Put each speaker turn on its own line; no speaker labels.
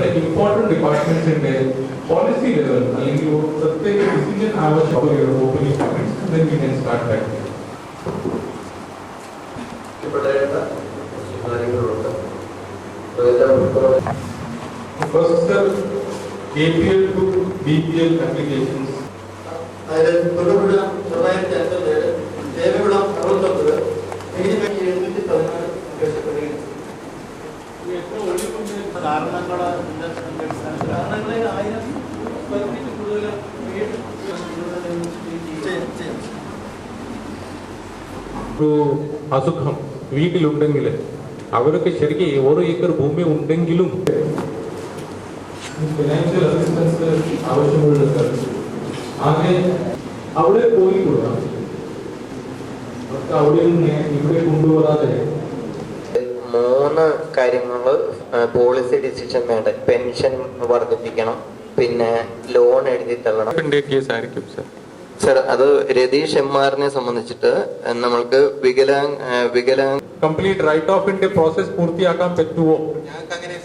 like important departments in there, policy
level, and you take
a decision hours for your
opening comments, and then we can start back. First, sir,
APL
to BPL applications. I will put up the
ഒരു അസുഖം വീട്ടിലുണ്ടെങ്കിൽ അവരൊക്കെ ശരിക്കും ഓരോ acre ഭൂമി ഉണ്ടെങ്കിലും financial assistance ആവശ്യമുള്ള ആകെ അവിടെ പോയി കൊടുക്കാം അവിടെ നിന്ന് ഇവിടെ കൊണ്ടുവരാതെ
മൂന്ന് കാര്യങ്ങൾ പോളിസി ഡിസിഷൻ വേണ്ട? പെൻഷൻ വർദ്ധിപ്പിക്കണം പിന്നെ ലോൺ എഴുതി തള്ളണം.
സർ
അത് രതീഷ് എം ആറിനെ സംബന്ധിച്ചിട്ട് നമ്മൾക്ക് വികലാംഗ് വികലാംഗ്
കംപ്ലീറ്റ് റൈറ്റ് ഓഫിന്റെ പ്രോസസ് പൂർത്തിയാക്കാൻ പറ്റുമോ
ഞങ്ങൾക്ക് അങ്ങനെ